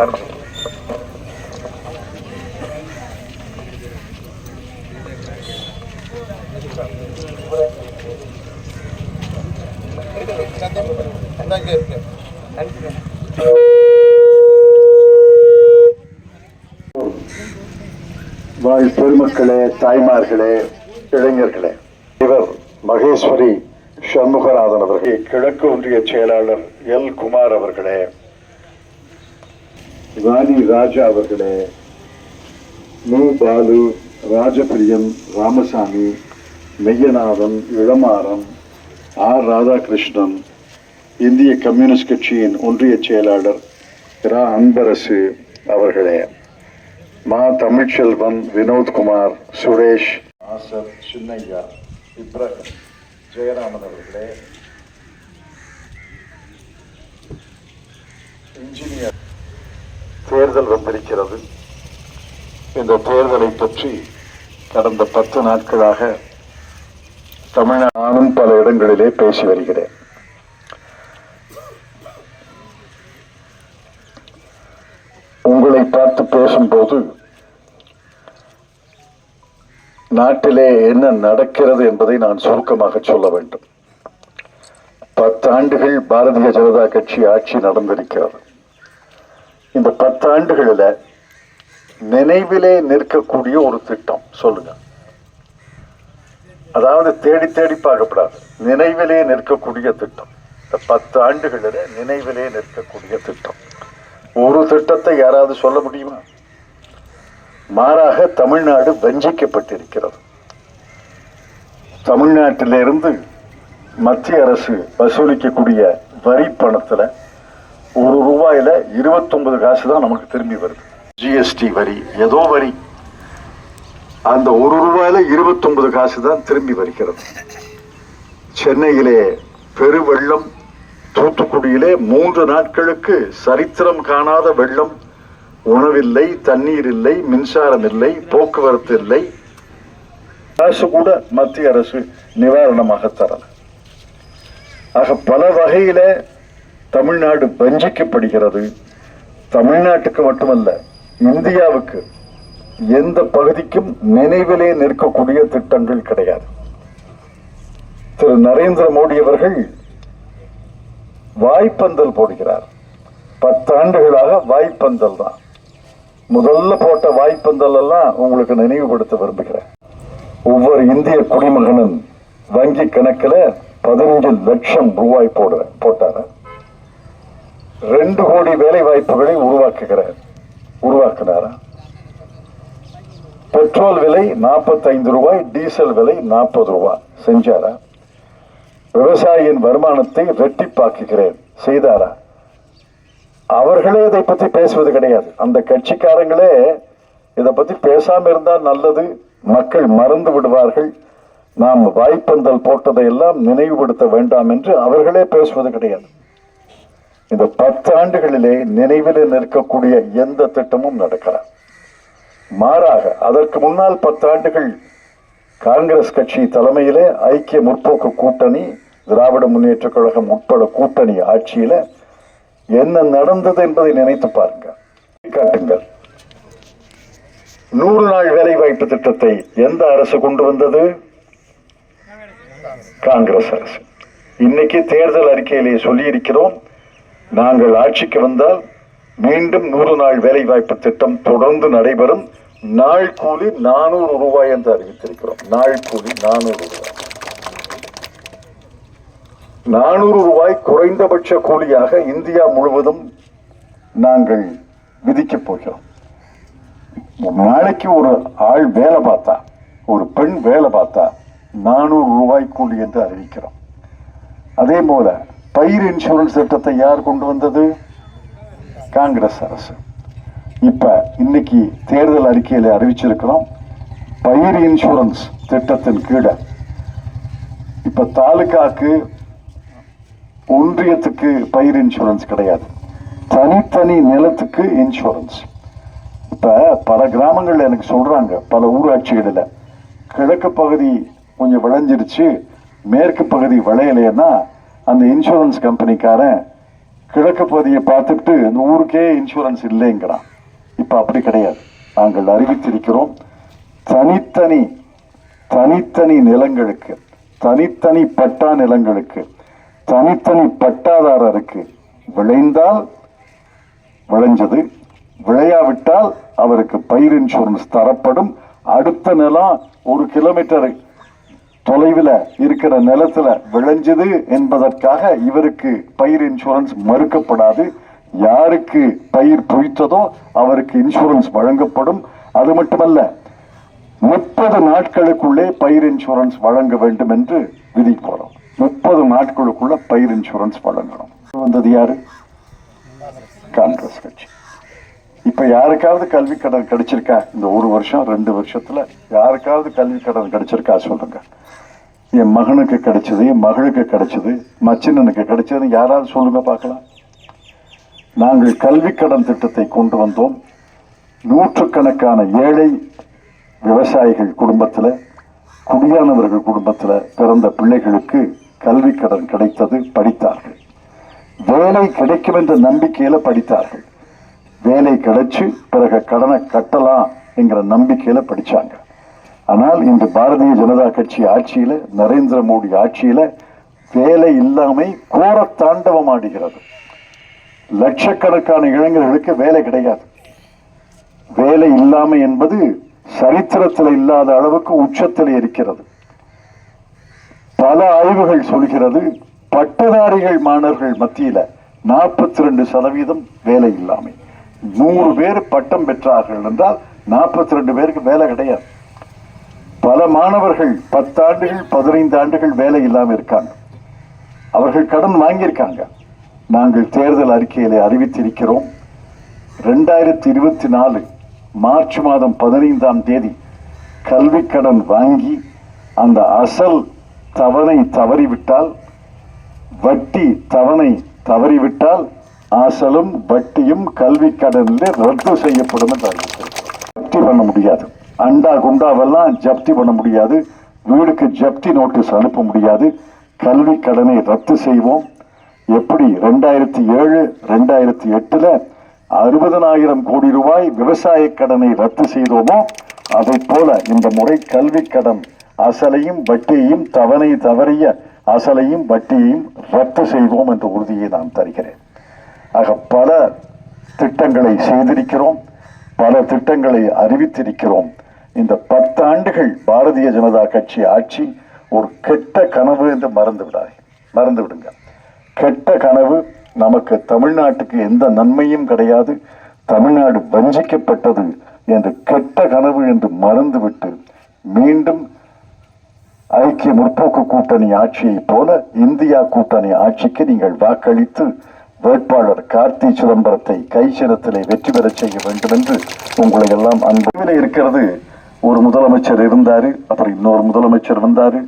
ஆரம்பிங்க. பெருமக்களே தாய்மார்களே இளைஞர்களே இவர் மகேஸ்வரி சண்முகநாதன் அவர்கள் கிழக்கு ஒன்றிய செயலாளர் எல் குமார் அவர்களே ராணி ராஜா அவர்களே மு. பாலு ராஜபிரியம் ராமசாமி மெய்யநாதன் இளமாறன் ஆர். ராதாகிருஷ்ணன் இந்திய கம்யூனிஸ்ட் கட்சியின் ஒன்றிய செயலாளர் ரா அன்பரசு அவர்களே மா. தமிழ்ச்செல்வன் வினோத்குமார் சுரேஷ் ஆசர் சின்னையா இப்ராஹிம் ஜெயராமன் அவர்களே இன்ஜினியர் தேர்தல் வந்திருக்கிறது. இந்த தேர்தலை பற்றி கடந்த பத்து நாட்களாக தமிழ்நாடும் பல இடங்களிலே பேசி வருகிறேன். உங்களை பார்த்து பேசும்போது நாட்டிலே என்ன நடக்கிறது என்பதை நான் சுருக்கமாக சொல்ல வேண்டும். பத்தாண்டுகள் பாரதிய ஜனதா கட்சி ஆட்சி நடந்திருக்கிறது. இந்த பத்தாண்டுகளில் நினைவிலே நிற்கக்கூடிய ஒரு திட்டம். சொல்லுங்க. அதாவது தேடி தேடி பார்க்கப்படாது. நினைவிலே நிற்கக்கூடிய திட்டம். இந்த பத்து ஆண்டுகளில் நினைவிலே நிற்கக்கூடிய திட்டம். ஒரு திட்டத்தை யாராவது சொல்ல முடியுமா? மாறாக தமிழ்நாடு வஞ்சிக்கப்பட்டிருக்கிறது. தமிழ்நாட்டிலிருந்து மத்திய அரசு வசூலிக்கக்கூடிய வரி பணத்தில் ஒரு ரூபாயில இருபத்தொன்பது காசு தான் நமக்கு திரும்பி வருது. ஜிஎஸ்டி வரி ஏதோ வரி. அந்த ஒரு ரூபாயில இருபத்தொன்பது காசு தான் திரும்பி வருகிறது. சென்னையிலே பெருவெள்ளம் தூத்துக்குடியிலே மூன்று நாட்களுக்கு சரித்திரம் காணாத வெள்ளம். உணவில்லை தண்ணீர் இல்லை மின்சாரம் இல்லை போக்குவரத்து இல்லை. காசு கூட மத்திய அரசு நிவாரணமாக தரல. ஆக பல வகையில தமிழ்நாடு வஞ்சிக்கப்படுகிறது. தமிழ்நாட்டுக்கு மட்டுமல்ல இந்தியாவுக்கு எந்த பகுதிக்கும் நினைவிலே நிற்கக்கூடிய திட்டங்கள் கிடையாது. திரு. நரேந்திர மோடி அவர்கள் வாய்ப்பந்தல் போடுகிறார். பத்தாண்டுகளாக வாய்ப்பந்தல் தான். முதல்ல போட்ட வாய்ப்பந்தல் எல்லாம் உங்களுக்கு நினைவுபடுத்த விரும்புகிறேன். ஒவ்வொரு இந்திய குடிமகனும் வங்கி கணக்கில் பதினஞ்சு லட்சம் ரூபாய் போடுற போட்டார். ரெண்டு கோடி வேலை வாய்ப்புகளை உருவாக்குகிறார். உருவாக்கினாரா? பெட்ரோல் விலை 45 ரூபாய் டீசல் விலை நாற்பது ரூபாய். செஞ்சாரா? விவசாயியின் வருமானத்தை ரெட்டிப்பாக்குகிறேன் செய்தாரா? அவர்களே இதை பத்தி பேசுவது கிடையாது. அந்த கட்சிக்காரங்களே இதை பத்தி பேசாம இருந்தால் நல்லது. மக்கள் மறந்து விடுவார்கள். நாம் வாய்ப்பந்தல் போட்டதை எல்லாம் நினைவுபடுத்த வேண்டாம் என்று அவர்களே பேசுவது கிடையாது. இந்த பத்தாண்டுகளிலே நினைவில் நிற்கக்கூடிய எந்த திட்டமும் நடக்கிறார் மாறாக அதற்கு முன்னால் பத்து ஆண்டுகள் காங்கிரஸ் கட்சி தலைமையிலே ஐக்கிய முற்போக்கு கூட்டணி திராவிட முன்னேற்ற கழகம் உட்பட கூட்டணி ஆட்சியில என்ன நடந்தது என்பதை நினைத்து பாருங்க. காட்டுங்கள். நூறு நாள் வேலை வாய்ப்பு திட்டத்தை எந்த அரசு கொண்டு வந்தது? காங்கிரஸ் அரசு. இன்னைக்கு தேர்தல் அறிக்கையிலே சொல்லியிருக்கிறோம் நாங்கள் ஆட்சிக்கு வந்தால் மீண்டும் நூறு நாள் வேலை வாய்ப்பு திட்டம் தொடர்ந்து நடைபெறும். நாள் கூலி நானூறு ரூபாய் என்று அறிவித்திருக்கிறோம். நாள் கூலி நானூறு ரூபாய். நானூறு ரூபாய் குறைந்தபட்ச கூலியாக இந்தியா முழுவதும் நாங்கள் விதிக்கப் போகிறோம். நாளைக்கு ஒரு ஆள் வேலை பார்த்தா ஒரு பெண் வேலை பார்த்தா நானூறு ரூபாய் கூலி என்று அறிவிக்கிறோம். அதே போல பயிர் இன்சூரன்ஸ் திட்டத்தை யார் கொண்டு வந்தது? காங்கிரஸ் அரசு. இப்ப இன்னைக்கு தேர்தல் அறிக்கையில அறிவிச்சிருக்கிறோம் பயிர் இன்சூரன்ஸ் திட்டத்தின் கீழே. இப்ப தாலுகாக்கு ஒன்றியத்துக்கு பயிர் இன்சூரன்ஸ் கிடையாது. தனித்தனி நிலத்துக்கு இன்சூரன்ஸ் இப்ப பல கிராமங்கள்ல எனக்கு சொல்றாங்க பல ஊராட்சிகளில். கிழக்கு பகுதி கொஞ்சம் விளைஞ்சிருச்சு மேற்கு பகுதி விளையலைன்னா அந்த இன்சூரன்ஸ் கம்பெனிக்காரன் கிழக்கு பகுதியை பார்த்துட்டு இந்த ஊருக்கே இன்சூரன்ஸ் இல்லைங்கிறான். இப்போ அப்படி கிடையாது. நாங்கள் அறிவித்திருக்கிறோம் தனித்தனி தனித்தனி நிலங்களுக்கு தனித்தனி பட்டா நிலங்களுக்கு தனித்தனி பட்டாதாரருக்கு விளைந்தால் விளைஞ்சது விளையாவிட்டால் அவருக்கு பயிர் இன்சூரன்ஸ் தரப்படும். அடுத்த நிலம் ஒரு கிலோமீட்டர் தொலைவில் இருக்கிற நிலத்துல விளைஞ்சது என்பதற்காக இவருக்கு பயிர் இன்சூரன்ஸ் மறுக்கப்படாது. யாருக்கு பயிர் பொய்த்ததோ அவருக்கு இன்சூரன்ஸ் வழங்கப்படும். அது மட்டுமல்ல முப்பது நாட்களுக்குள்ளே பயிர் இன்சூரன்ஸ் வழங்க வேண்டும் என்று விதி போறோம் முப்பது நாட்களுக்குள்ள பயிர் இன்சூரன்ஸ் வழங்கணும். வந்தது யாரு? காங்கிரஸ் கட்சி. இப்ப யாருக்காவது கல்வி கடன் கிடைச்சிருக்கா? இந்த ஒரு வருஷம் ரெண்டு வருஷத்துல யாருக்காவது கல்வி கடன் கிடைச்சிருக்கா? சொல்லுங்க. என் மகனுக்கு கிடைச்சது என் மகளுக்கு கிடைச்சது மச்சினனுக்கு கிடைச்சது யாராவது சொல்லுங்க பார்க்கலாம். நாங்கள் கல்வி கடன் திட்டத்தை கொண்டு வந்தோம். நூற்றுக்கணக்கான ஏழை விவசாயிகள் குடும்பத்தில் குடியானவர்கள் குடும்பத்தில் பிறந்த பிள்ளைகளுக்கு கல்வி கடன் கிடைத்தது படித்தார்கள். வேலை கிடைக்கும் என்ற நம்பிக்கையில் படித்தார்கள். வேலை கிடைச்சு பிறகு கடனை கட்டலாம் என்கிற நம்பிக்கையில் படித்தாங்க ஆனால் இன்று பாரதிய ஜனதா கட்சி ஆட்சியில நரேந்திர மோடி ஆட்சியில வேலை இல்லாமை கோர தாண்டவம் ஆடுகிறது லட்சக்கணக்கான இளைஞர்களுக்கு வேலை கிடையாது. வேலை இல்லாமை என்பது சரித்திரத்தில் இல்லாத அளவுக்கு உச்சத்தில் இருக்கிறது. பல ஆய்வுகள் சொல்கிறது பட்டதாரிகள் மாணவர்கள் மத்தியில நாற்பத்தி ரெண்டு சதவீதம் வேலை இல்லாமை. நூறு பேர் பட்டம் பெற்றார்கள் என்றால் நாற்பத்தி ரெண்டு பேருக்கு வேலை கிடையாது. பல மாணவர்கள் பத்தாண்டுகள் பதினைந்து ஆண்டுகள் வேலை இல்லாமல் இருக்காங்க. அவர்கள் கடன் வாங்கியிருக்காங்க. நாங்கள் தேர்தல் அறிக்கையிலே அறிவித்திருக்கிறோம். ரெண்டாயிரத்தி இருபத்தி நாலு மார்ச் மாதம் பதினைந்தாம் தேதி கல்வி கடன் வாங்கி அந்த அசல் தவணை தவறிவிட்டால் வட்டி தவணை தவறிவிட்டால் அசலும் வட்டியும் கல்வி கடனில் ரத்து செய்யப்படும் என்று அறிவித்திருக்கிறோம். பண்ண முடியாது. அண்டா குண்டாவெல்லாம் ஜப்தி பண்ண முடியாது. வீடுக்கு ஜப்தி நோட்டீஸ் அனுப்ப முடியாது. கல்வி கடனை ரத்து செய்வோம். எப்படி ரெண்டாயிரத்தி ஏழு ரெண்டாயிரத்தி எட்டில் அறுபதனாயிரம் கோடி ரூபாய் விவசாய கடனை ரத்து செய்தோமோ அதை போல இந்த முறை கல்வி கடன் அசலையும் வட்டியையும் தவணை தவறிய அசலையும் வட்டியையும் ரத்து செய்வோம் என்ற உறுதியை நான் தருகிறேன். ஆக பல திட்டங்களை செய்திருக்கிறோம். பல திட்டங்களை அறிவித்திருக்கிறோம். இந்த பத்தாண்டுகள் பாரதிய ஜனதா கட்சி ஆட்சி ஒரு கெட்ட கனவு என்று மறந்து விடாது. மறந்து விடுங்க. கெட்ட கனவு நமக்கு தமிழ்நாட்டுக்கு எந்த நன்மையும் கிடையாது. தமிழ்நாடு வஞ்சிக்கப்பட்டது என்று கெட்ட கனவு என்று மறந்துவிட்டு மீண்டும் ஐக்கிய முற்போக்கு கூட்டணி ஆட்சியை போல இந்தியா கூட்டணி ஆட்சிக்கு நீங்கள் வாக்களித்து வேட்பாளர் கார்த்தி சிதம்பரத்தை கை வெற்றி பெறச் செய்ய வேண்டும் என்று உங்களை எல்லாம் அன்பு இருக்கிறது. ஒரு முதலமைச்சர் இருந்தாரு அப்புறம் இன்னொரு முதலமைச்சர் வந்தாரு.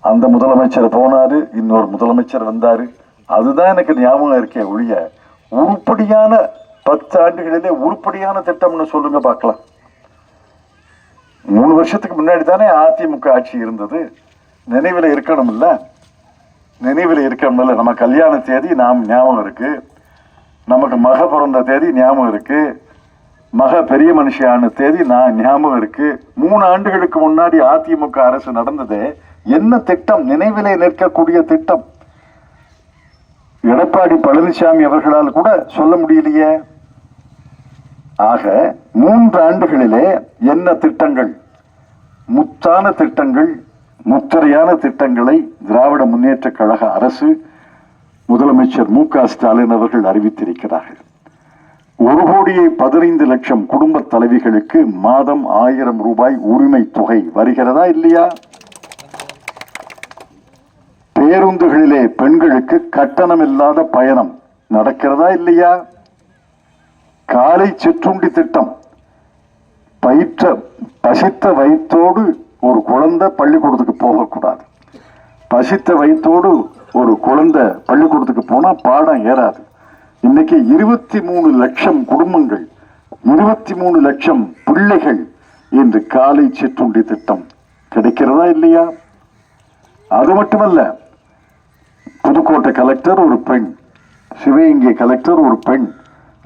அந்த முதலமைச்சர் போனாரு இன்னொரு முதலமைச்சர் வந்தாரு. அதுதான் எனக்கு ஞாபகம் இருக்கே ஒழிய உருப்படியான பத்து ஆண்டுகளிலே உருப்படியான திட்டம்னு சொல்லுங்க பார்க்கலாம். மூணு வருஷத்துக்கு முன்னாடி தானே அதிமுக ஆட்சி இருந்தது. நினைவில் இருக்கணும்ல? நினைவில் இருக்கணும்ல? நம்ம கல்யாண தேதி நாம் ஞாபகம் இருக்கு. நமக்கு மக பிறந்த தேதி ஞாபகம் இருக்குது மக பெரிய மனுஷியான தேதி நான் ஞாபகம் இருக்கு. மூணு ஆண்டுகளுக்கு முன்னாடி அதிமுக அரசு நடந்ததே. என்ன திட்டம்? நினைவிலே நிற்கக்கூடிய திட்டம். எடப்பாடி பழனிசாமி அவர்களால் கூட சொல்ல முடியலையே. ஆக மூன்று ஆண்டுகளிலே என்ன திட்டங்கள்? முத்தான திட்டங்கள் முத்திரையான திட்டங்களை திராவிட முன்னேற்ற கழக அரசு முதலமைச்சர் மு க ஸ்டாலின் அவர்கள் அறிவித்திருக்கிறார்கள். ஒரு கோடியே பதினைந்து லட்சம் குடும்ப தலைவிகளுக்கு மாதம் ஆயிரம் ரூபாய் உரிமை தொகை வருகிறதா இல்லையா? பேருந்துகளிலே பெண்களுக்கு கட்டணம் இல்லாத பயணம் நடக்கிறதா இல்லையா? காலை சிற்றுண்டி திட்டம் பயிற்ற பசித்த வயிற்றோடு ஒரு குழந்தை பள்ளிக்கூடத்துக்கு போகக்கூடாது. பசித்த வயிற்றோடு ஒரு குழந்தை பள்ளிக்கூடத்துக்கு போனால் பாடம் ஏறாது. இன்னைக்கு இருபத்தி மூணு லட்சம் குடும்பங்கள் இருபத்தி மூணு லட்சம் பிள்ளைகள் என்று காலை சிற்றுண்டி திட்டம் கிடைக்கிறதா இல்லையா? அது மட்டுமல்ல புதுக்கோட்டை கலெக்டர் ஒரு பெண் சிவகங்கை கலெக்டர் ஒரு பெண்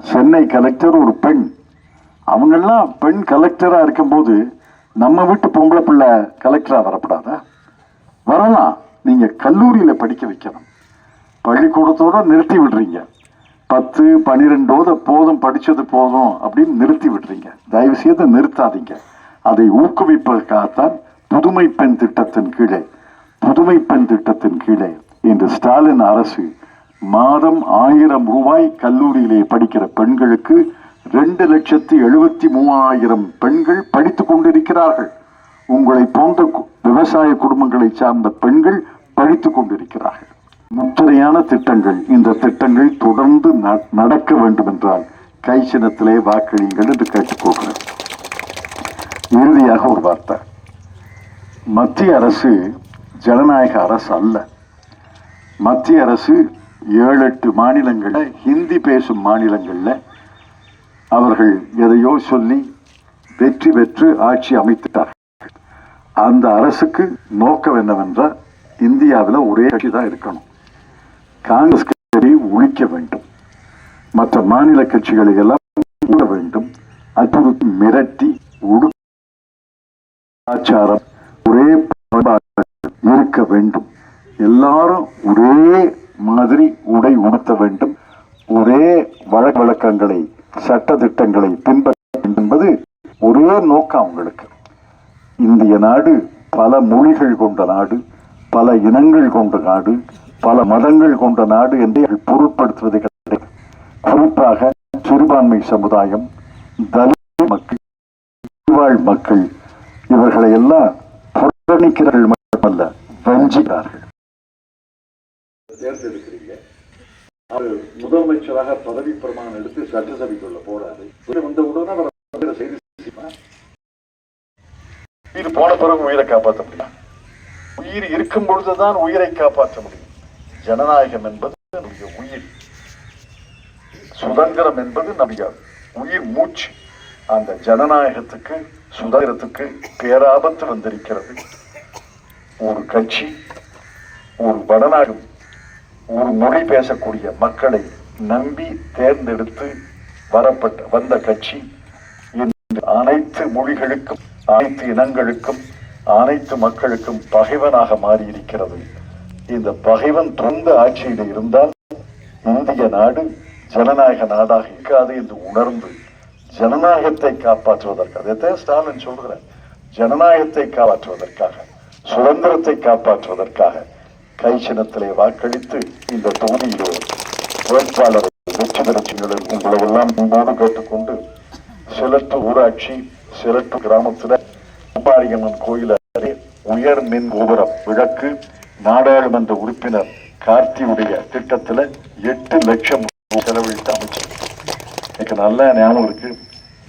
சென்னை கலெக்டர் ஒரு பெண். அவங்கெல்லாம் பெண் கலெக்டரா இருக்கும்போது நம்ம வீட்டு பொம்பளை பிள்ளை கலெக்டரா வரப்படாதா? வரலாம். நீங்க கல்லூரியில படிக்க வைக்கணும். பள்ளிக்கூடத்தோட நிறுத்தி விடுறீங்க. பத்து பனிரெண்டோத போதும் படிச்சது போதும் அப்படின்னு நிறுத்தி விடுறீங்க. தயவு செய்து நிறுத்தாதீங்க. அதை ஊக்குவிப்பதற்காகத்தான் புதுமை பெண் திட்டத்தின் கீழே புதுமை பெண் திட்டத்தின் கீழே இன்று ஸ்டாலின் அரசு மாதம் ஆயிரம் ரூபாய் கல்லூரியிலே படிக்கிற பெண்களுக்கு ரெண்டு லட்சத்தி எழுபத்தி மூவாயிரம் பெண்கள் படித்து கொண்டிருக்கிறார்கள். உங்களை போன்ற கு- விவசாய குடும்பங்களை சார்ந்த பெண்கள் படித்து கொண்டிருக்கிறார்கள். முத்திரையான திட்டங்கள். இந்த திட்டங்கள் தொடர்ந்து நடக்க வேண்டும் என்றால் கை சின்னத்திலே வாக்களியுங்கள் என்று கேட்டுக்கொள்கிறேன் இறுதியாக ஒரு வார்த்தை. மத்திய அரசு ஜனநாயக அரசு அல்ல. மத்திய அரசு ஏழு எட்டு மாநிலங்களில் ஹிந்தி பேசும் மாநிலங்களில் அவர்கள் எதையோ சொல்லி வெற்றி பெற்று ஆட்சி அமைத்துட்டார்கள். அந்த அரசுக்கு நோக்கம் என்னவென்றால் இந்தியாவில் ஒரே கட்சி தான் இருக்கணும். காங்கிரஸ் கட்சியை ஒழிக்க வேண்டும். மற்ற மாநில கட்சிகளை எல்லாம் மூட வேண்டும். அச்சுறுத்தி மிரட்டி உடு கலாச்சாரம் ஒரே இருக்க வேண்டும். எல்லாரும் ஒரே மாதிரி உடை உடுத்த வேண்டும். ஒரே வழக்க வழக்கங்களை சட்ட திட்டங்களை பின்பற்ற வேண்டும் என்பது ஒரே நோக்கம் அவங்களுக்கு. இந்திய நாடு பல மொழிகள் கொண்ட நாடு பல இனங்கள் கொண்ட நாடு பல மதங்கள் கொண்ட நாடு என்று பொருட்படுத்துவது கிடையாது. குறிப்பாக சிறுபான்மை சமுதாயம் தலித் மக்கள் வாழ் மக்கள் இவர்களை எல்லாம் புறக்கணிக்கிறார்கள் மட்டுமல்ல வஞ்சிக்கிறார்கள். தேர்ந்தெடுக்கிறீங்க. அவர் முதலமைச்சராக பதவி பிரமாணம் எடுத்து சட்டசபைக்குள்ள போறாரு. இவர் உடனே அவர் செய்தி இது உயிர் போன பிறகு உயிரை காப்பாற்ற முடியும்? உயிர் இருக்கும் பொழுதுதான் உயிரை காப்பாற்ற முடியும். ஜனநாயகம் என்பது நம்முடைய உயிர். சுதந்திரம் என்பது நம்முடைய உயிர் மூச்சு. அந்த ஜனநாயகத்துக்கு சுதந்திரத்துக்கு பேராபத்து வந்திருக்கிறது. ஒரு கட்சி ஒரு வடநாடு ஒரு மொழி பேசக்கூடிய மக்களை நம்பி தேர்ந்தெடுத்து வரப்பட்ட வந்த கட்சி இந்த அனைத்து மொழிகளுக்கும் அனைத்து இனங்களுக்கும் அனைத்து மக்களுக்கும் பகைவனாக மாறியிருக்கிறது. இந்த பகைவன் தொடர்ந்து ஆட்சியில் இருந்தால் இந்திய நாடு ஜனநாயக நாடாக இருக்காது என்று உணர்ந்து ஜனநாயகத்தை காப்பாற்றுவதற்காக அதைத்தான் ஸ்டாலின் சொல்கிறார். ஜனநாயகத்தை காப்பாற்றுவதற்காக சுதந்திரத்தை காப்பாற்றுவதற்காக கை சின்னத்திலே வாக்களித்து இந்த தொகுதியிலே வேட்பாளரை வெற்றி பெறச் உங்களெல்லாம் முன்போடு கேட்டுக்கொண்டு சிலட்டு ஊராட்சி சிலட்டு கிராமத்தில் கும்பாரியம்மன் கோயில் அருகே உயர் மின் கோபுரம் விளக்கு நாடாளுமன்ற உறுப்பினர் கார்த்தியுடைய திட்டத்துல எட்டு லட்சம் செலவழித்த அமைச்சர். எனக்கு நல்ல ஞாபகம் இருக்கு.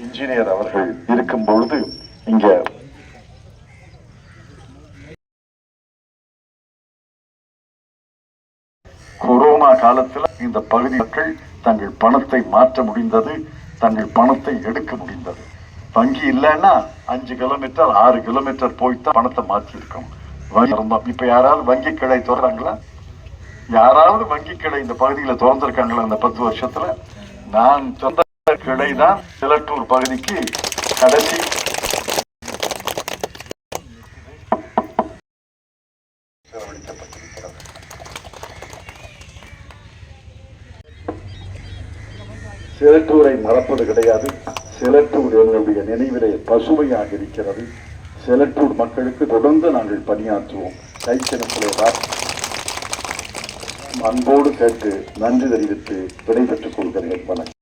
இன்ஜினியர் அவர்கள் இருக்கும் பொழுது இங்க கொரோனா காலத்துல இந்த பகுதி மக்கள் தங்கள் பணத்தை மாற்ற முடிந்தது தங்கள் பணத்தை எடுக்க முடிந்தது. வங்கி இல்லைன்னா அஞ்சு கிலோமீட்டர் ஆறு கிலோமீட்டர் போய் பணத்தை மாற்றியிருக்கணும் இப்ப யாராவது வங்கி கிளை திறறாங்களா யாராவது வங்கி கிளை இந்த பகுதியில திறந்திருக்காங்களா இந்த பத்து வருஷத்துல? நான் சொந்த கிளை தான் சிலட்டூர் பகுதிக்கு கடைசி. சிலட்டூரை மறப்பது கிடையாது. சிலட்டூர் என்னுடைய நினைவிலே பசுமையாக இருக்கிறது. சிலட்டூர் மக்களுக்கு தொடர்ந்து நாங்கள் பணியாற்றுவோம். கைச்சினத்திலே அன்போடு கேட்டு நன்றி தெரிவித்து விடைபெற்றுக் கொள்கிறேன். வணக்கம்.